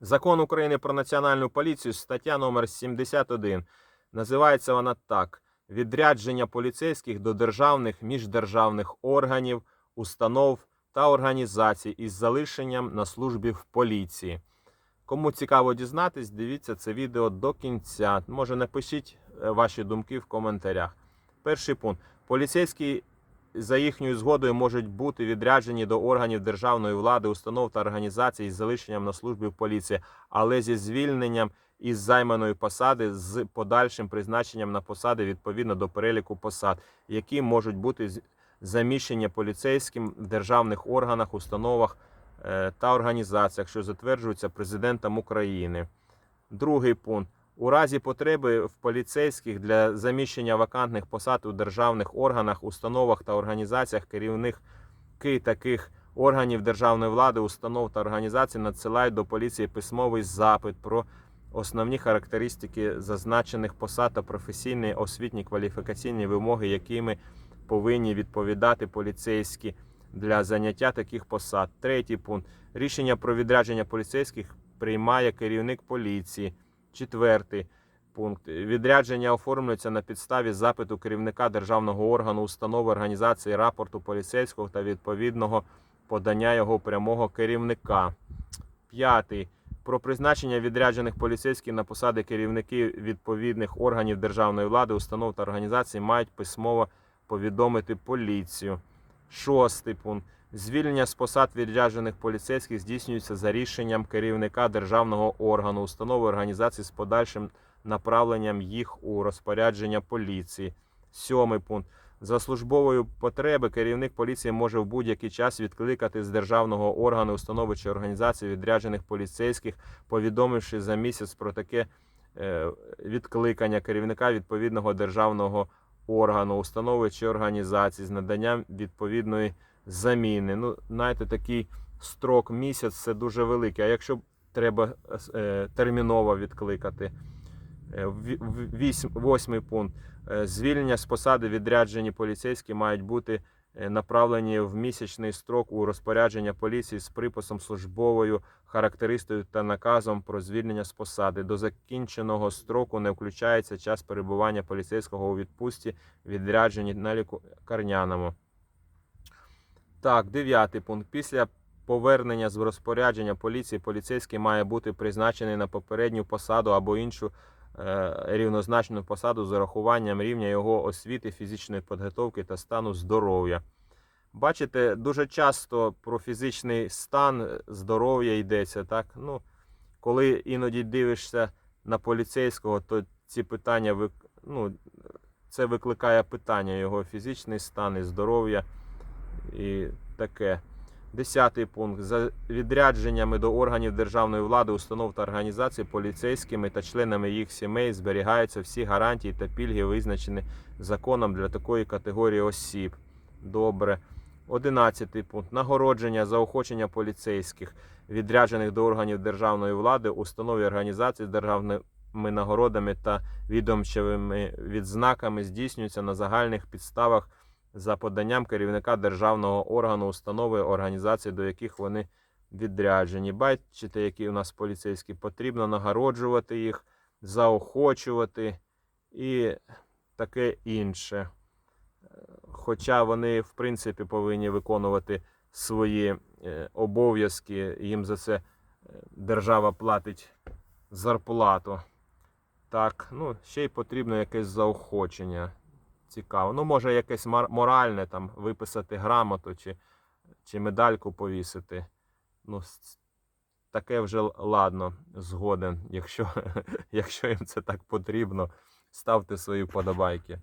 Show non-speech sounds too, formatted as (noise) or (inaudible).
Закон України про національну поліцію, стаття номер 71. Називається вона так: відрядження поліцейських до державних міждержавних органів, установ та організацій із залишенням на службі в поліції. Кому цікаво дізнатись, дивіться це відео до кінця. Може, напишіть е, ваші думки в коментарях. Перший пункт. Поліцейські за їхньою згодою можуть бути відряджені до органів державної влади, установ та організацій із залишенням на службі в поліції, але зі звільненням із займаної посади з подальшим призначенням на посади відповідно до переліку посад, які можуть бути з- заміщені поліцейським в державних органах, установах е, та організаціях, що затверджуються президентом України. Другий пункт. У разі потреби в поліцейських для заміщення вакантних посад у державних органах, установах та організаціях керівники таких органів державної влади, установ та організацій надсилають до поліції письмовий запит про основні характеристики зазначених посад та професійні освітні кваліфікаційні вимоги, якими повинні відповідати поліцейські для заняття таких посад. Третій пункт. Рішення про відрядження поліцейських приймає керівник поліції. Четвертий пункт. Відрядження оформлюється на підставі запиту керівника державного органу, установи, організації, рапорту поліцейського та відповідного подання його прямого керівника. П'ятий. Про призначення відряджених поліцейських на посади керівників відповідних органів державної влади, установ та організацій мають письмово повідомити поліцію. Шостий пункт. Звільнення з посад відряджених поліцейських здійснюється за рішенням керівника державного органу, установи організації з подальшим направленням їх у розпорядження поліції. Сьомий пункт. За службової потреби керівник поліції може в будь-який час відкликати з державного органу, установи чи організації відряджених поліцейських, повідомивши за місяць про таке е, відкликання керівника відповідного державного органу, установи чи організації з наданням відповідної заміни. Ну, знаєте, такий строк місяць це дуже великий. А якщо треба е, терміново відкликати, Е, восьмий пункт. Е, Звільнення з посади відряджені поліцейські мають бути направлені в місячний строк у розпорядження поліції з приписом службовою характеристикою та наказом про звільнення з посади. До закінченого строку не включається час перебування поліцейського у відпустці, відрядженні на лікарняному. Так, дев'ятий пункт. Після повернення з розпорядження поліції поліцейський має бути призначений на попередню посаду або іншу е, рівнозначну посаду з урахуванням рівня його освіти, фізичної підготовки та стану здоров'я. Бачите, дуже часто про фізичний стан е, здоров'я йдеться. Так? Ну, коли іноді дивишся на поліцейського, то ці питання ну, це викликає питання його фізичний стан і здоров'я і таке. Десятий пункт. За відрядженнями до органів державної влади, установ та організацій, поліцейськими та членами їх сімей зберігаються всі гарантії та пільги, визначені законом для такої категорії осіб. Добре. Одинадцятий пункт. Нагородження, заохочення поліцейських, відряджених до органів державної влади, установ і організацій з державними нагородами та відомчими відзнаками здійснюється на загальних підставах за поданням керівника державного органу, установи, організації, до яких вони відряджені. Бачите, які у нас поліцейські потрібно нагороджувати їх, заохочувати і таке інше. Хоча вони, в принципі, повинні виконувати свої е, обов'язки, їм за це е, держава платить зарплату. Так, ну, ще й потрібно якесь заохочення. Цікаво. Ну, може, якесь мор- моральне там виписати грамоту чи, чи медальку повісити. Ну, таке вже ладно, згоден. Якщо, (laughs) якщо їм це так потрібно, ставте свої вподобайки.